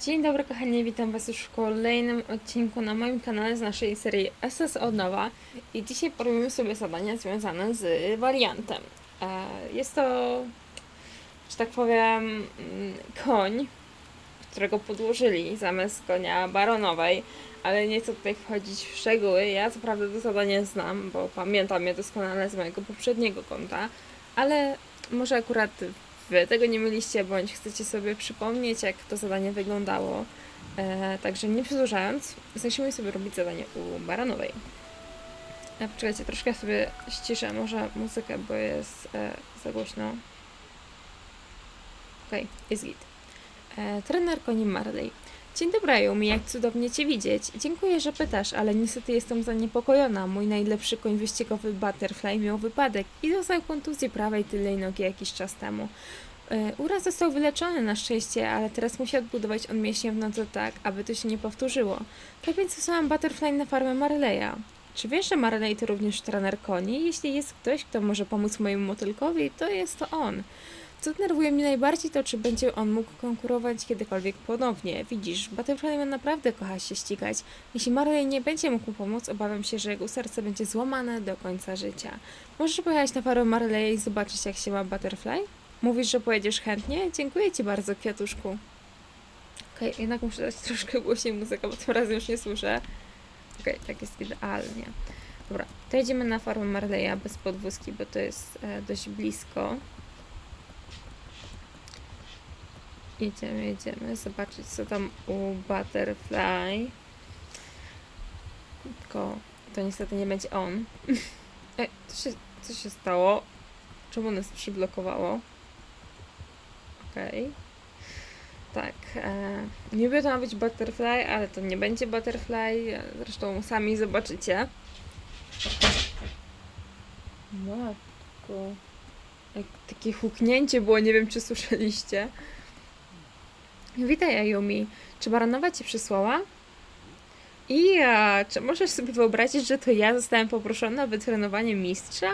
Dzień dobry kochani, witam was już w kolejnym odcinku na moim kanale z naszej serii SS od nowa i dzisiaj porobimy sobie zadania związane z wariantem. E, Jest to, że tak powiem, mm, koń, którego podłożyli zamiast konia baronowej, ale nie chcę tutaj wchodzić w szczegóły. Ja co prawda to zadanie znam, bo pamiętam je doskonale z mojego poprzedniego konta, ale może akurat Wy tego nie mieliście, bądź chcecie sobie przypomnieć, jak to zadanie wyglądało. E, także nie przedłużając, zacznijmy sobie robić zadanie u Baranowej. E, poczekajcie, troszkę sobie ściszę może muzykę, bo jest e, za głośno. Okej, jest git. E, trener koni Marley. Dzień dobry, Yumi, jak cudownie Cię widzieć. Dziękuję, że pytasz, ale niestety jestem zaniepokojona. Mój najlepszy koń wyścigowy Butterfly miał wypadek i dostał kontuzję prawej tylnej nogi jakiś czas temu. E, Uraz został wyleczony na szczęście, ale teraz musi odbudować on mięśnie w nodze tak, aby to się nie powtórzyło. Tak więc wysłałam Butterfly na farmę Marleya. Czy wiesz, że Marley to również trener koni? Jeśli jest ktoś, kto może pomóc mojemu motylkowi, to jest to on. Co denerwuje mnie najbardziej to, czy będzie on mógł konkurować kiedykolwiek ponownie. Widzisz, Butterfly naprawdę kocha się ścigać. Jeśli Marley nie będzie mógł pomóc, obawiam się, że jego serce będzie złamane do końca życia. Możesz pojechać na farmę Marleya i zobaczyć, jak się ma Butterfly? Mówisz, że pojedziesz chętnie? Dziękuję Ci bardzo, kwiatuszku. Okej, jednak muszę dać troszkę głośniej muzykę, bo tym razem już nie słyszę. Okej, tak jest idealnie. Dobra, to jedziemy na farmę Marleya bez podwózki, bo to jest e, dość blisko. Jedziemy, jedziemy, zobaczyć co tam u Butterfly. Tylko to niestety nie będzie on. Ej, co się, co się stało? Czemu nas przyblokowało? Okej. Tak. E, niby to ma być Butterfly, ale to nie będzie Butterfly. Zresztą sami zobaczycie. Matko. Jak takie huknięcie było, nie wiem czy słyszeliście. Witaj, Ayumi. Czy Baranowa cię przysłała? I ja, czy możesz sobie wyobrazić, że to ja zostałem poproszona o wytrenowanie mistrza?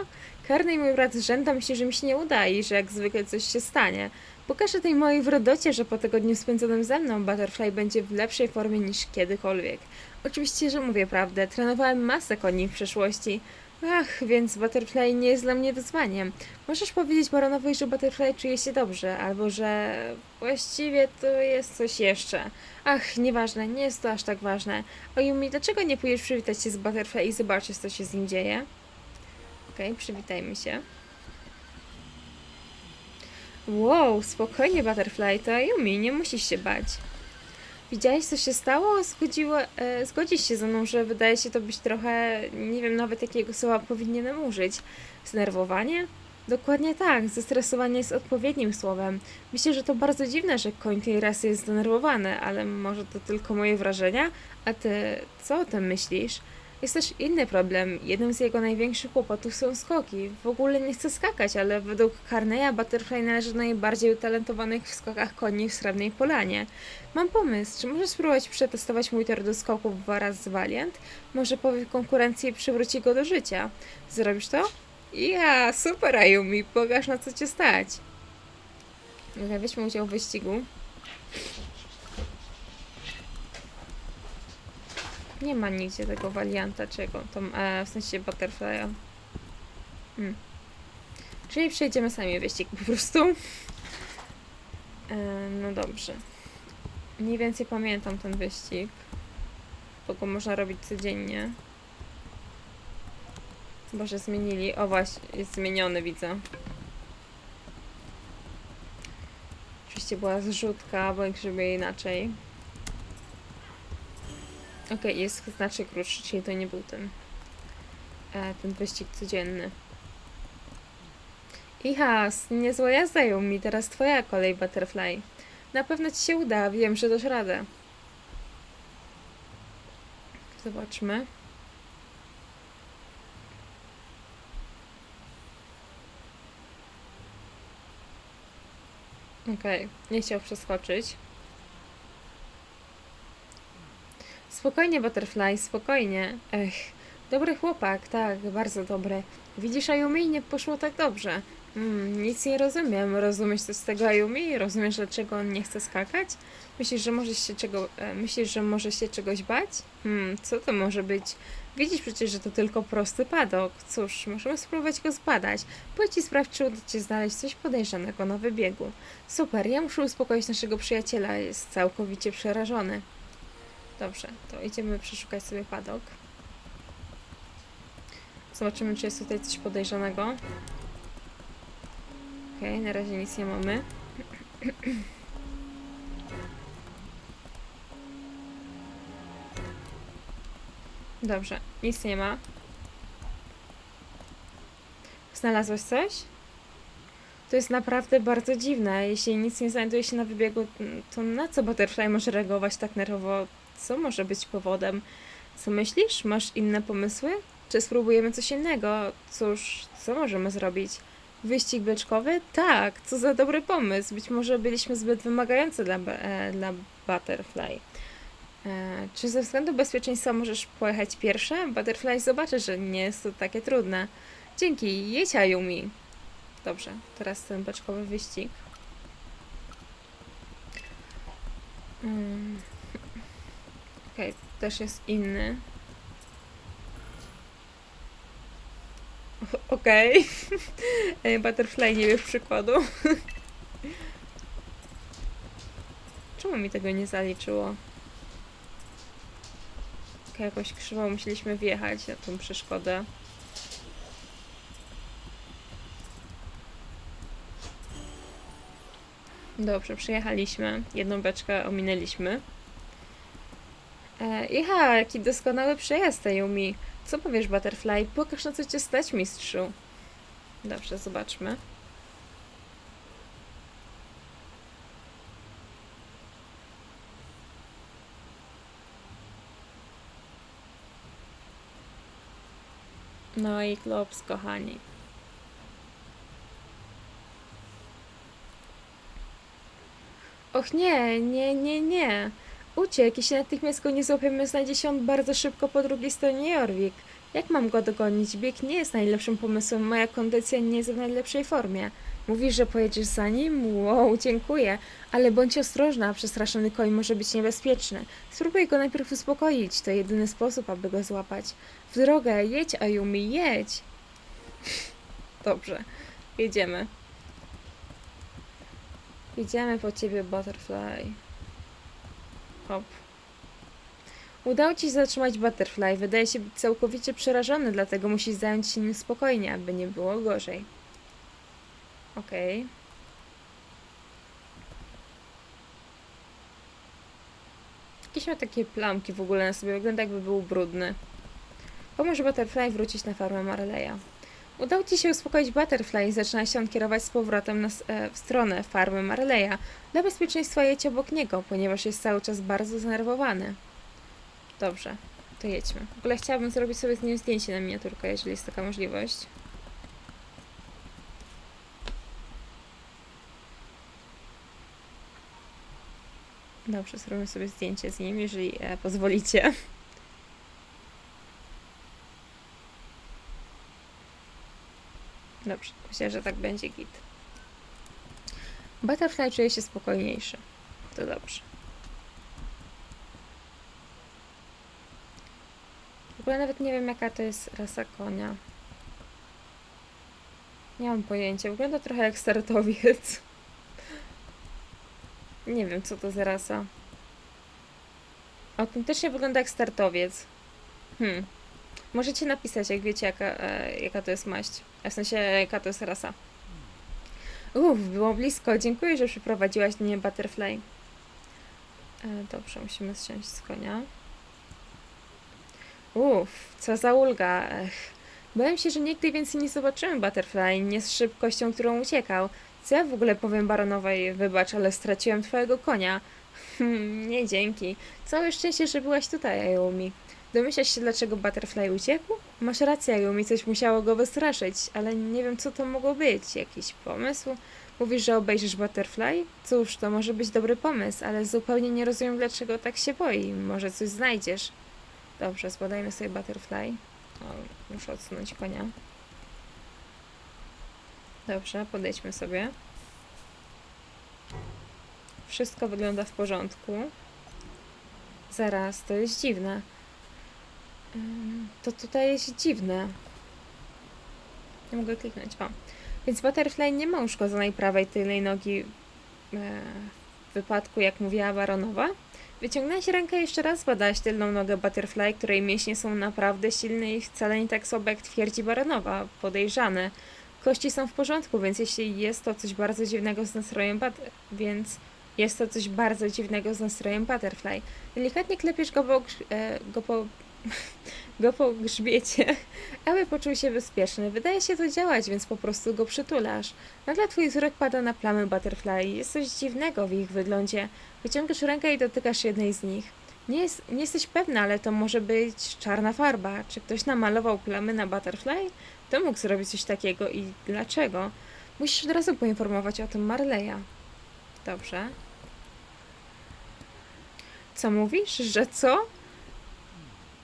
Karny i mój brat rzęda myśli, że mi się nie uda i że jak zwykle coś się stanie. Pokażę tej mojej wrodocie, że po tygodniu spędzonym ze mną Butterfly będzie w lepszej formie niż kiedykolwiek. Oczywiście, że mówię prawdę. Trenowałem masę koni w przeszłości. Ach, więc Butterfly nie jest dla mnie wyzwaniem. Możesz powiedzieć Baronowej, że Butterfly czuje się dobrze, albo że właściwie to jest coś jeszcze. Ach, nieważne, nie jest to aż tak ważne. O Yumi, dlaczego nie pójdziesz przywitać się z Butterfly i zobaczysz, co się z nim dzieje? Okej, przywitajmy się. Wow, spokojnie Butterfly, to Yumi, nie musisz się bać. Widziałeś, co się stało? Zgodziło, e, zgodzisz się ze mną, że wydaje się to być trochę, nie wiem nawet jakiego słowa powinienem użyć. Znerwowanie? Dokładnie tak, zestresowanie jest odpowiednim słowem. Myślę, że to bardzo dziwne, że koń tej rasy jest zdenerwowany, ale może to tylko moje wrażenia? A ty co o tym myślisz? Jest też inny problem. Jednym z jego największych kłopotów są skoki. W ogóle nie chce skakać, ale według Carneya Butterfly należy do najbardziej utalentowanych w skokach koni w Srebrnej Polanie. Mam pomysł, czy możesz spróbować przetestować mój tor do skoków wraz z Valiant? Może powie konkurencji przywróci go do życia. Zrobisz to? Ja, super Ayumi, pokaż na co cię stać. Weźmy udział w wyścigu. Nie ma nigdzie tego walianta, czego, to, e, w sensie butterfly'a. Hmm. Czyli przejdziemy sami wyścig po prostu. E, no dobrze. Mniej więcej pamiętam ten wyścig. Bo go można robić codziennie. Chyba, że zmienili. O właśnie, jest zmieniony, widzę. Oczywiście była zrzutka, bo żeby inaczej. Okej, jest znacznie krótszy, czyli to nie był ten, e, ten wyścig codzienny. Iha, niezła jazda ją mi, teraz twoja kolej, Butterfly. Na pewno ci się uda, wiem, że dasz radę. Zobaczmy. Okej, nie chciał przeskoczyć. Spokojnie, Butterfly, spokojnie. Ech, dobry chłopak, tak, bardzo dobry. Widzisz, Ayumi, nie poszło tak dobrze. Mm, nic nie rozumiem. Rozumiesz coś z tego Ayumi? Rozumiesz, dlaczego on nie chce skakać? Myślisz, że możesz się czego, e, myślisz, że może się czegoś bać? Hmm, co to może być? Widzisz przecież, że to tylko prosty padok. Cóż, możemy spróbować go zbadać. Pójdź i sprawdź, czy uda ci znaleźć coś podejrzanego na wybiegu. Super, ja muszę uspokoić naszego przyjaciela. Jest całkowicie przerażony. Dobrze, to idziemy przeszukać sobie padok. Zobaczymy, czy jest tutaj coś podejrzanego. Okej, na razie nic nie mamy. Dobrze, nic nie ma. Znalazłeś coś? To jest naprawdę bardzo dziwne. Jeśli nic nie znajduje się na wybiegu, to na co Butterfly może reagować tak nerwowo? Co może być powodem? Co myślisz? Masz inne pomysły? Czy spróbujemy coś innego? Cóż, co możemy zrobić? Wyścig beczkowy? Tak, co za dobry pomysł. Być może byliśmy zbyt wymagający dla, e, dla Butterfly. E, czy ze względu bezpieczeństwa możesz pojechać pierwsza? Butterfly zobaczy, że nie jest to takie trudne. Dzięki, jedź Ayumi. Dobrze, teraz ten beczkowy wyścig. Mm. Okej, też jest inny. Okej. Okay. Butterfly nie wie przykładu. Czemu mi tego nie zaliczyło? Okej, jakoś krzywo musieliśmy wjechać na tą przeszkodę. Dobrze, przyjechaliśmy. Jedną beczkę ominęliśmy. E, Jecha, jaki doskonały przejazd, Yumi. Co powiesz, Butterfly? Pokaż na co cię stać, mistrzu. Dobrze, zobaczmy. No i klops, kochani. Och nie, nie, nie, nie. Uciekł, jeśli natychmiast go nie złapiemy, znajdzie się on bardzo szybko po drugiej stronie Jorvik. Jak mam go dogonić? Bieg nie jest najlepszym pomysłem, moja kondycja nie jest w najlepszej formie. Mówisz, że pojedziesz za nim? Wow, dziękuję. Ale bądź ostrożna, przestraszony koń może być niebezpieczny. Spróbuj go najpierw uspokoić, to jedyny sposób, aby go złapać. W drogę, jedź Ayumi, jedź. Dobrze, jedziemy. Jedziemy po ciebie, Butterfly. Hop. Udało ci się zatrzymać Butterfly. Wydaje się być całkowicie przerażony, dlatego musisz zająć się nim spokojnie, aby nie było gorzej. Okej. Jakieś ma takie plamki w ogóle na sobie. Wygląda jakby był brudny. Pomóż Butterfly wrócić na farmę Marleya. Udało ci się uspokoić Butterfly i zaczyna się on kierować z powrotem na, e, w stronę farmy Marleya. Dla bezpieczeństwa jedź obok niego, ponieważ jest cały czas bardzo zdenerwowany. Dobrze, to jedźmy. W ogóle chciałabym zrobić sobie z nim zdjęcie na miniaturkę, jeżeli jest taka możliwość. Dobrze, zrobimy sobie zdjęcie z nim, jeżeli e, pozwolicie. Dobrze, myślę, że tak będzie git. Butterfly czuje się spokojniejszy. To dobrze. W ogóle nawet nie wiem, jaka to jest rasa konia. Nie mam pojęcia. Wygląda trochę jak startowiec. Nie wiem, co to za rasa. Autentycznie wygląda jak startowiec. Hmm. Możecie napisać, jak wiecie, jaka, e, jaka to jest maść. W sensie, jaka rasa. Uff, było blisko. Dziękuję, że przyprowadziłaś mnie Butterfly. E, dobrze, musimy zsiąść z konia. Uff, co za ulga. Ech. Bałem się, że nigdy więcej nie zobaczymy Butterfly, nie z szybkością, którą uciekał. Co ja w ogóle powiem baronowej, wybacz, ale straciłem twojego konia. Hmm, nie dzięki. Całe szczęście, że byłaś tutaj, Ayumi. Domyślasz się, dlaczego Butterfly uciekł? Masz rację, Ayumi, coś musiało go wystraszyć, ale nie wiem, co to mogło być. Jakiś pomysł? Mówisz, że obejrzysz Butterfly? Cóż, to może być dobry pomysł, ale zupełnie nie rozumiem, dlaczego tak się boi. Może coś znajdziesz. Dobrze, zbadajmy sobie Butterfly. O, muszę odsunąć konia. Dobrze, podejdźmy sobie. Wszystko wygląda w porządku. Zaraz, to jest dziwne. Ym, To tutaj jest dziwne. Nie mogę kliknąć. O. Więc Butterfly nie ma uszkodzonej prawej tylnej nogi e, w wypadku, jak mówiła Baronowa. Wyciągnęłaś rękę jeszcze raz badałaś tylną nogę Butterfly, której mięśnie są naprawdę silne i wcale nie tak słabe, jak twierdzi Baronowa. Podejrzane. Kości są w porządku, więc jeśli jest to coś bardzo dziwnego z nastrojem but- więc jest to coś bardzo dziwnego z nastrojem Butterfly. Delikatnie klepiesz go grz- e, go po, go po grzbiecie, aby poczuł się bezpieczny. Wydaje się to działać, więc po prostu go przytulasz. Nagle twój wzrok pada na plamy Butterfly. Jest coś dziwnego w ich wyglądzie. Wyciągasz rękę i dotykasz jednej z nich. Nie, jest, nie jesteś pewna, ale to może być czarna farba. Czy ktoś namalował plamy na Butterfly? Kto mógł zrobić coś takiego i dlaczego? Musisz od razu poinformować o tym Marleya. Dobrze. Co mówisz? Że co?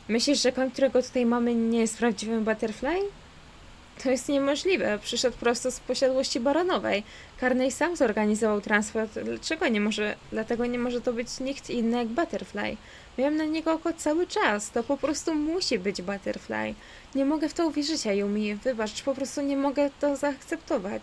Myślisz, że koń, którego tutaj mamy, nie jest prawdziwym Butterfly? To jest niemożliwe. Przyszedł prosto z posiadłości baronowej. Carney sam zorganizował transport. Dlaczego nie może, dlatego nie może to być nikt inny jak Butterfly. Miałem na niego oko cały czas. To po prostu musi być Butterfly. Nie mogę w to uwierzyć, Ayumi. Wybacz, po prostu nie mogę to zaakceptować.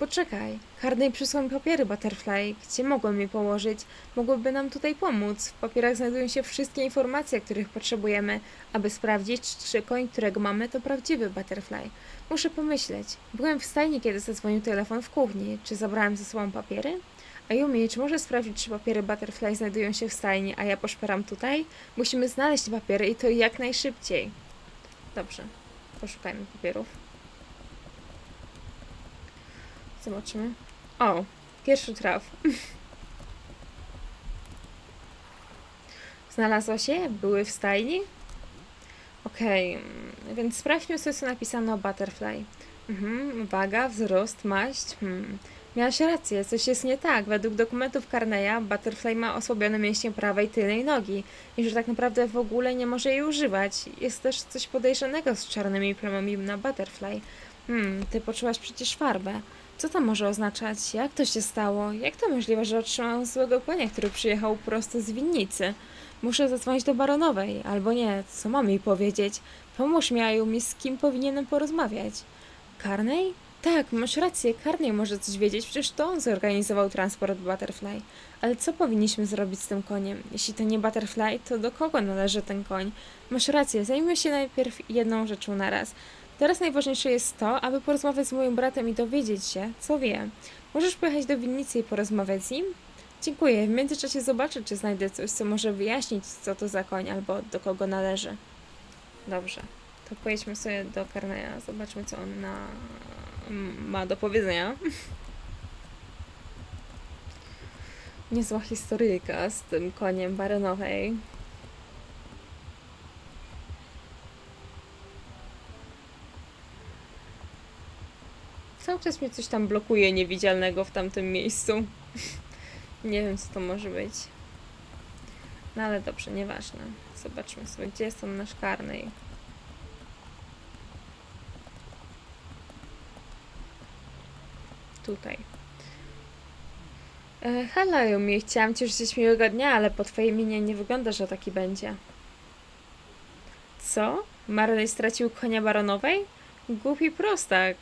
Poczekaj. Carney przysłał mi papiery Butterfly. Gdzie mogłem je położyć? Mogłyby nam tutaj pomóc. W papierach znajdują się wszystkie informacje, których potrzebujemy, aby sprawdzić, czy koń, którego mamy, to prawdziwy Butterfly. Muszę pomyśleć. Byłem w stajni, kiedy zadzwonił telefon w kuchni. Czy zabrałem ze sobą papiery? Ayumi, czy możesz sprawdzić, czy papiery Butterfly znajdują się w stajni, a ja poszperam tutaj? Musimy znaleźć papiery i to jak najszybciej. Dobrze. Poszukajmy papierów. Zobaczymy. O, pierwszy traf. Znalazła się? Były w stajni? Okej, mm, więc sprawdźmy sobie, co napisano o Butterfly. Mhm, waga, wzrost, maść. Hmm. Miałaś rację, coś jest nie tak. Według dokumentów Carneya, Butterfly ma osłabione mięśnie prawej tylnej nogi i że tak naprawdę w ogóle nie może jej używać. Jest też coś podejrzanego z czarnymi plamami na Butterfly. Hmm, ty poczułaś przecież farbę. Co to może oznaczać? Jak to się stało? Jak to możliwe, że otrzymałam złego konia, który przyjechał prosto z winnicy? Muszę zadzwonić do baronowej, albo nie, co mam jej powiedzieć? Pomóż mi, Ayumi, z kim powinienem porozmawiać? Carney? Tak, masz rację, Carney może coś wiedzieć, przecież to on zorganizował transport Butterfly. Ale co powinniśmy zrobić z tym koniem? Jeśli to nie Butterfly, to do kogo należy ten koń? Masz rację, zajmijmy się najpierw jedną rzeczą naraz. Teraz najważniejsze jest to, aby porozmawiać z moim bratem i dowiedzieć się, co wie. Możesz pojechać do winnicy i porozmawiać z nim? Dziękuję. W międzyczasie zobaczę, czy znajdę coś, co może wyjaśnić, co to za koń albo do kogo należy. Dobrze. To pojedźmy sobie do Carneya, zobaczmy, co on na... ma do powiedzenia. Niezła historyjka z tym koniem baronowej. Cały czas mnie coś tam blokuje niewidzialnego w tamtym miejscu. Nie wiem, co to może być. No ale dobrze, nieważne. Zobaczmy sobie, gdzie jest on nasz karnej. Tutaj. E, Halo, Yumi, chciałam ci życzyć miłego dnia, ale po twojej minie nie wygląda, że taki będzie. Co? Marley stracił konia baronowej? Głupi prostak.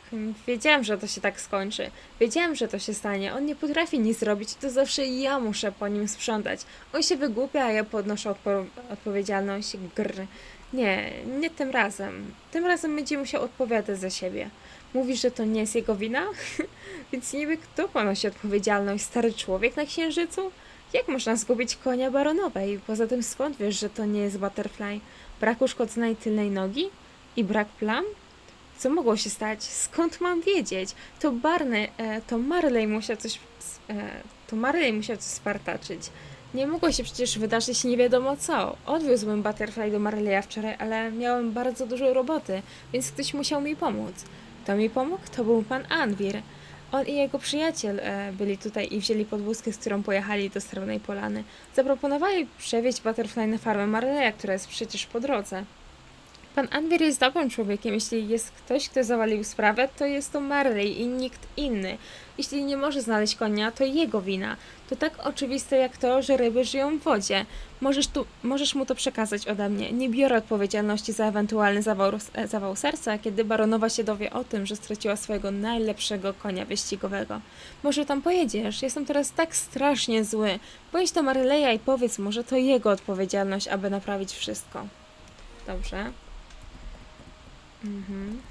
Wiedziałam, że to się tak skończy. Wiedziałam, że to się stanie. On nie potrafi nic zrobić, to zawsze ja muszę po nim sprzątać. On się wygłupia, a ja podnoszę odpo- odpowiedzialność. Grr. Nie, nie tym razem. Tym razem będzie musiał odpowiadać za siebie. Mówisz, że to nie jest jego wina? Więc niby kto ponosi odpowiedzialność? Stary człowiek na księżycu? Jak można zgubić konia baronowej? Poza tym skąd wiesz, że to nie jest Butterfly? Brak uszkodzonej tylnej nogi? I brak plam? Co mogło się stać? Skąd mam wiedzieć? To Barney, e, to Marley musiał coś, e, to Marley musiał coś spartaczyć. Nie mogło się przecież wydarzyć nie wiadomo co. Odwiózłbym Butterfly do Marleya wczoraj, ale miałem bardzo dużo roboty, więc ktoś musiał mi pomóc. Kto mi pomógł? To był pan Anwir. On i jego przyjaciel e, byli tutaj i wzięli podwózkę, z którą pojechali do Srebrnej Polany. Zaproponowali przewieźć Butterfly na farmę Marleya, która jest przecież po drodze. Pan Anwir jest dobrym człowiekiem. Jeśli jest ktoś, kto zawalił sprawę, to jest to Marley i nikt inny. Jeśli nie może znaleźć konia, to jego wina. To tak oczywiste jak to, że ryby żyją w wodzie. Możesz, tu, możesz mu to przekazać ode mnie. Nie biorę odpowiedzialności za ewentualny zawał, e, zawał serca, kiedy baronowa się dowie o tym, że straciła swojego najlepszego konia wyścigowego. Może tam pojedziesz? Jestem teraz tak strasznie zły. Pojedź do Marleya i powiedz mu, że to jego odpowiedzialność, aby naprawić wszystko. Dobrze. Mhm.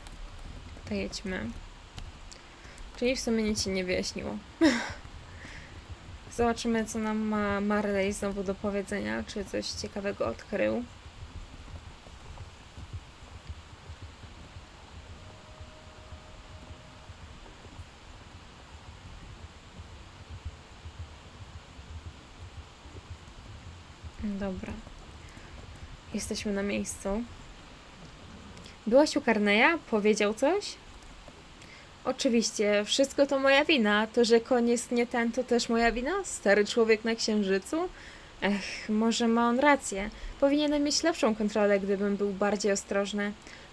To jedźmy. Czyli w sumie nic się nie wyjaśniło. Zobaczymy, co nam ma Marley znowu do powiedzenia, czy coś ciekawego odkrył. Dobra. Jesteśmy na miejscu. Byłaś u Karneja? Powiedział coś? Oczywiście, wszystko to moja wina. To, że koń jest nie ten, to też moja wina? Stary człowiek na księżycu? Ech, może ma on rację. Powinienem mieć lepszą kontrolę, gdybym był bardziej ostrożny.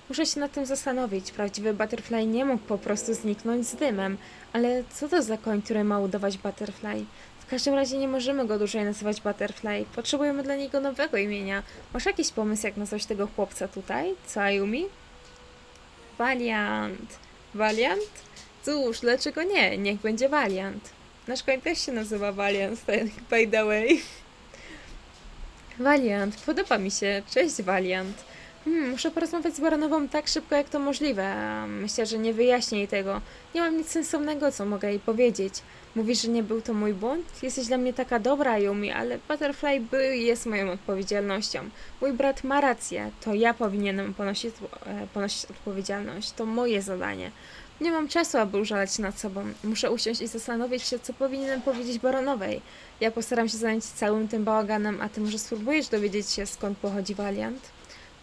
Muszę się nad tym zastanowić. Prawdziwy Butterfly nie mógł po prostu zniknąć z dymem. Ale co to za koń, który ma udawać Butterfly? W każdym razie nie możemy go dłużej nazywać Butterfly. Potrzebujemy dla niego nowego imienia. Masz jakiś pomysł, jak nazwać tego chłopca tutaj? Co, Ayumi? Valiant. Valiant? Cóż, dlaczego nie? Niech będzie Valiant. Nasz koń też się nazywa Valiant, tak by the way. Valiant, podoba mi się. Cześć, Valiant. Hmm, muszę porozmawiać z Baronową tak szybko, jak to możliwe. Myślę, że nie wyjaśnię jej tego. Nie mam nic sensownego, co mogę jej powiedzieć. Mówisz, że nie był to mój błąd? Jesteś dla mnie taka dobra, Yumi, ale Butterfly by jest moją odpowiedzialnością. Mój brat ma rację. To ja powinienem ponosić, e, ponosić odpowiedzialność. To moje zadanie. Nie mam czasu, aby użalać nad sobą. Muszę usiąść i zastanowić się, co powinienem powiedzieć Baronowej. Ja postaram się zająć całym tym bałaganem, a ty może spróbujesz dowiedzieć się, skąd pochodzi Valiant?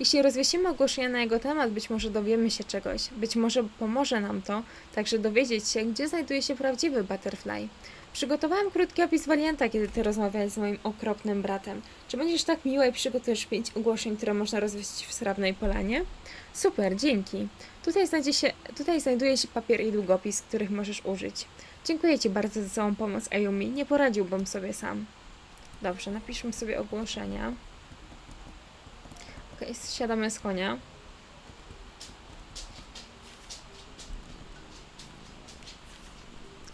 Jeśli rozwiesimy ogłoszenia na jego temat, być może dowiemy się czegoś. Być może pomoże nam to także dowiedzieć się, gdzie znajduje się prawdziwy Butterfly. Przygotowałem krótki opis warianta, kiedy ty rozmawiałeś z moim okropnym bratem. Czy będziesz tak miła i przygotujesz pięć ogłoszeń, które można rozwiesić w Srebrnej Polanie? Super, dzięki. Tutaj, znajdzie się, tutaj znajduje się papier i długopis, których możesz użyć. Dziękuję Ci bardzo za całą pomoc, Ayumi. Nie poradziłbym sobie sam. Dobrze, napiszmy sobie ogłoszenia. Okej, okay, siadamy z konia.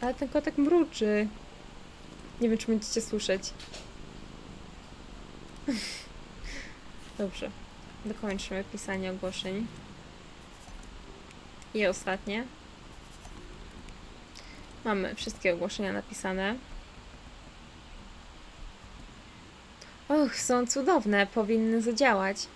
Ale ten kotek mruczy. Nie wiem, czy będziecie słyszeć. Dobrze. Dokończymy pisanie ogłoszeń. I ostatnie. Mamy wszystkie ogłoszenia napisane. Och, są cudowne, powinny zadziałać.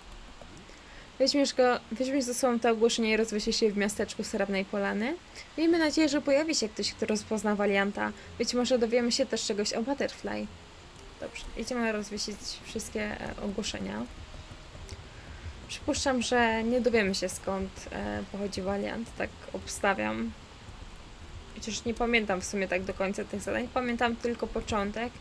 Weźmiesz, go, weźmiesz ze sobą to ogłoszenie i rozwiesisz je w miasteczku Srebrnej Polany. Miejmy nadzieję, że pojawi się ktoś, kto rozpozna walianta. Być może dowiemy się też czegoś o Butterfly. Dobrze, idziemy rozwiesić wszystkie e, ogłoszenia. Przypuszczam, że nie dowiemy się skąd e, pochodzi waliant, tak obstawiam. Chociaż nie pamiętam w sumie tak do końca tych zadań, pamiętam tylko początek,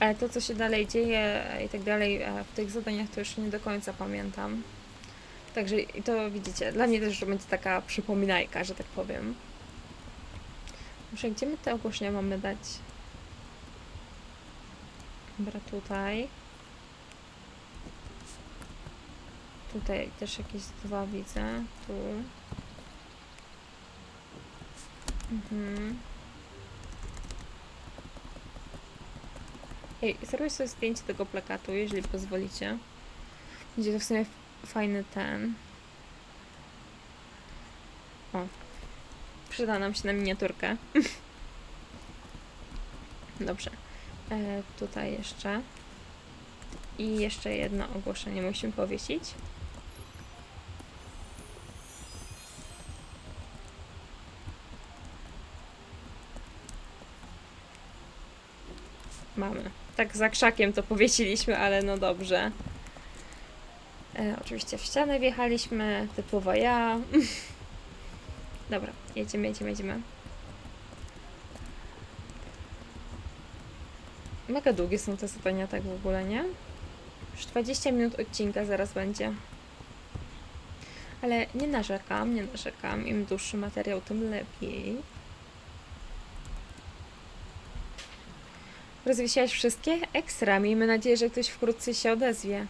ale to co się dalej dzieje i tak dalej e, w tych zadaniach to już nie do końca pamiętam. Także i to widzicie, dla mnie też będzie taka przypominajka, że tak powiem. Muszę, gdzie my te ogłoszenia mamy dać? Dobra, tutaj. Tutaj też jakieś dwa widzę. Tu. Mhm. Ej, zrobię sobie zdjęcie tego plakatu, jeżeli pozwolicie. Będzie to w sumie fajny ten. O. Przyda nam się na miniaturkę. Dobrze. E, tutaj jeszcze. I jeszcze jedno ogłoszenie musimy powiesić. Mamy. Tak za krzakiem to powiesiliśmy, ale no dobrze. E, oczywiście w ścianę wjechaliśmy, typowo ja. Dobra, jedziemy, jedziemy, jedziemy. Mega długie są te zadania tak w ogóle, nie? Już 20 minut odcinka zaraz będzie. Ale nie narzekam, nie narzekam. Im dłuższy materiał, tym lepiej. Rozwiesiłaś wszystkie? Ekstra. Miejmy nadzieję, że ktoś wkrótce się odezwie.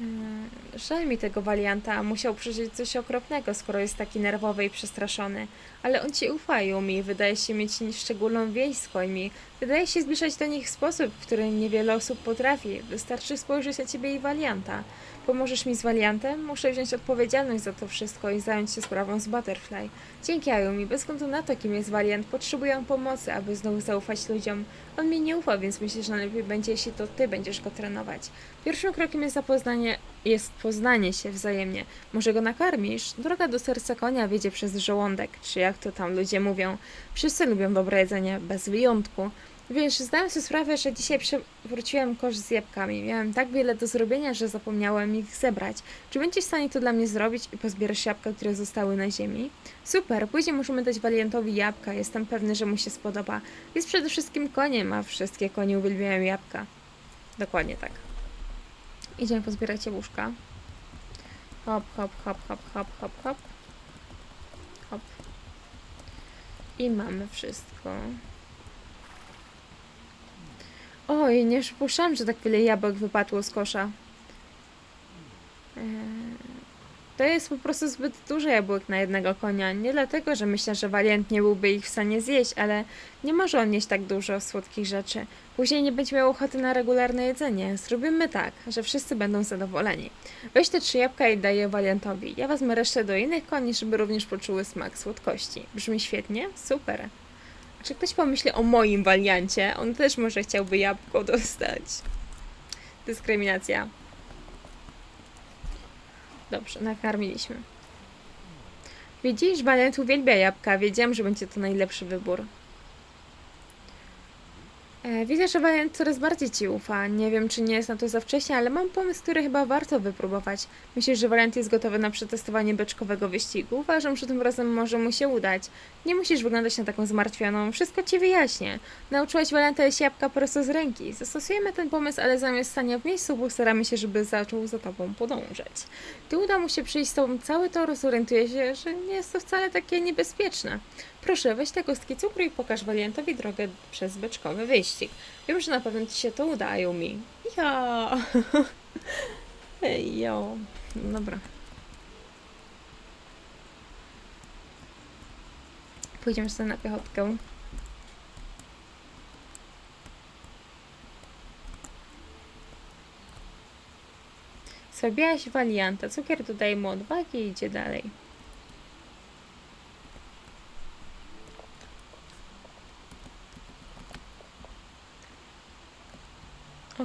Mm, Żal mi tego walianta. Musiał przeżyć coś okropnego, skoro jest taki nerwowy i przestraszony. Ale on ci ufa, mi. Wydaje się mieć szczególną więź z końmi. Wydaje się zbliżać do nich w sposób, w który niewiele osób potrafi. Wystarczy spojrzeć na ciebie i walianta. Pomożesz mi z waliantem? Muszę wziąć odpowiedzialność za to wszystko i zająć się sprawą z Butterfly. Dzięki Ayumi, bez względu na to, kim jest waliant, potrzebuję pomocy, aby znowu zaufać ludziom. On mi nie ufa, więc myślę, że najlepiej będzie, jeśli to ty będziesz go trenować. Pierwszym krokiem jest zapoznanie, jest poznanie się wzajemnie. Może go nakarmisz? Droga do serca konia wiedzie przez żołądek, czy jak to tam ludzie mówią. Wszyscy lubią dobre jedzenie, bez wyjątku. Wiesz, zdałem sobie sprawę, że dzisiaj przewróciłem kosz z jabłkami. Miałem tak wiele do zrobienia, że zapomniałem ich zebrać. Czy będziesz w stanie to dla mnie zrobić i pozbierasz jabłka, które zostały na ziemi? Super, później możemy dać waliantowi jabłka. Jestem pewny, że mu się spodoba. Jest przede wszystkim koniem, a wszystkie konie uwielbiają jabłka. Dokładnie tak. Idziemy pozbierać jabłuszka. Hop, hop, hop, hop, hop, hop, hop. Hop. I mamy wszystko. Oj, nie przypuszczam, że tak wiele jabłek wypadło z kosza. Eee, To jest po prostu zbyt dużo jabłek na jednego konia. Nie dlatego, że myślę, że Valiant nie byłby ich w stanie zjeść, ale nie może on jeść tak dużo słodkich rzeczy. Później nie będzie miał ochoty na regularne jedzenie. Zrobimy tak, że wszyscy będą zadowoleni. Weź te trzy jabłka i daj je Valiantowi. Ja wezmę resztę do innych koni, żeby również poczuły smak słodkości. Brzmi świetnie? Super. Czy ktoś pomyśli o moim waliancie? On też może chciałby jabłko dostać. Dyskryminacja. Dobrze, nakarmiliśmy. Widzisz, waliant uwielbia jabłka. Wiedziałam, że będzie to najlepszy wybór. E, widzę, że Valiant coraz bardziej Ci ufa. Nie wiem, czy nie jest na to za wcześnie, ale mam pomysł, który chyba warto wypróbować. Myślisz, że Valiant jest gotowy na przetestowanie beczkowego wyścigu? Uważam, że tym razem może mu się udać. Nie musisz wyglądać na taką zmartwioną. Wszystko Ci wyjaśnię. Nauczyłaś Valianta jeść jabłka prosto z ręki. Zastosujemy ten pomysł, ale zamiast stania w miejscu, postaramy się, żeby zaczął za Tobą podążać. Gdy uda mu się przyjść z Tobą cały tor, zorientuje się, że nie jest to wcale takie niebezpieczne. Proszę, weź te kostki cukru i pokaż wariantowi drogę przez beczkowy wyścig. Wiem, że na pewno Ci się to uda, Ayumi. Ja. Ej, jo. No Dobra. Pójdziemy sobie na piechotkę. Zrobiłaś walianta. Cukier dodaje mu odwagi i idzie dalej.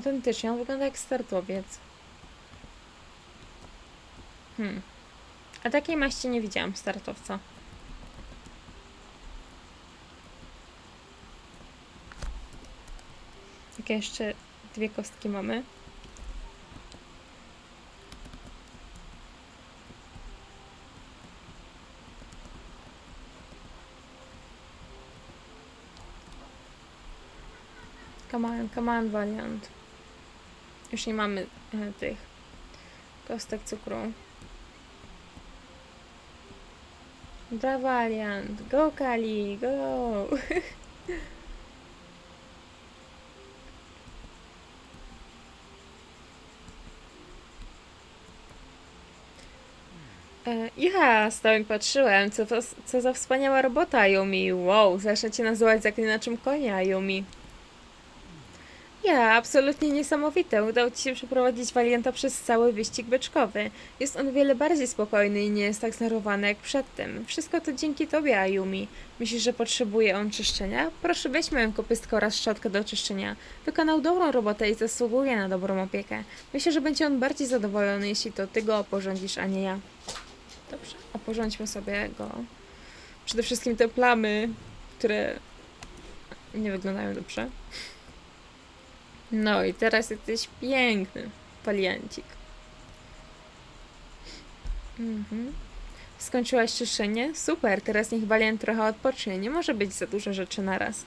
Autentycznie, on wygląda jak startowiec. Hmm. A takiej maści nie widziałam startowca. Jakie jeszcze dwie kostki mamy? Come on, come on, Valiant. Już nie mamy e, tych kostek cukru. Bra Valiant, go Kali, go! E, Ja stałem patrzyłem, co, to, co za wspaniała robota, Yumi. Wow, zacznę cię nazywać zaklinaczem konia, Yumi. Ja, absolutnie niesamowite. Udało ci się przeprowadzić walianta przez cały wyścig beczkowy. Jest on wiele bardziej spokojny i nie jest tak znerwowany jak przedtem. Wszystko to dzięki tobie, Ayumi. Myślisz, że potrzebuje on czyszczenia? Proszę, weź moją kopystkę oraz szczotkę do czyszczenia. Wykonał dobrą robotę i zasługuje na dobrą opiekę. Myślę, że będzie on bardziej zadowolony, jeśli to ty go oporządzisz, a nie ja. Dobrze, oporządźmy sobie go. Przede wszystkim te plamy, które nie wyglądają dobrze. No i teraz jesteś piękny, paliancik. Mhm. Skończyłaś czyszczenie? Super, teraz niech Valiant trochę odpocznie. Nie może być za dużo rzeczy na raz.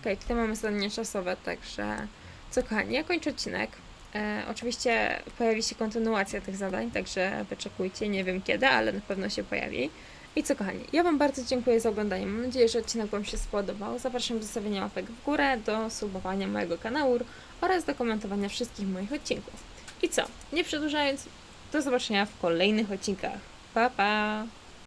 Okej, tutaj mamy zadanie czasowe, także... Co kochani, ja kończę odcinek. E, oczywiście pojawi się kontynuacja tych zadań, także wyczekujcie, nie wiem kiedy, ale na pewno się pojawi. I co kochani, ja Wam bardzo dziękuję za oglądanie. Mam nadzieję, że odcinek Wam się spodobał. Zapraszam do zostawienia łapek w górę, do subowania mojego kanału oraz do komentowania wszystkich moich odcinków. I co, nie przedłużając, do zobaczenia w kolejnych odcinkach. Pa, pa!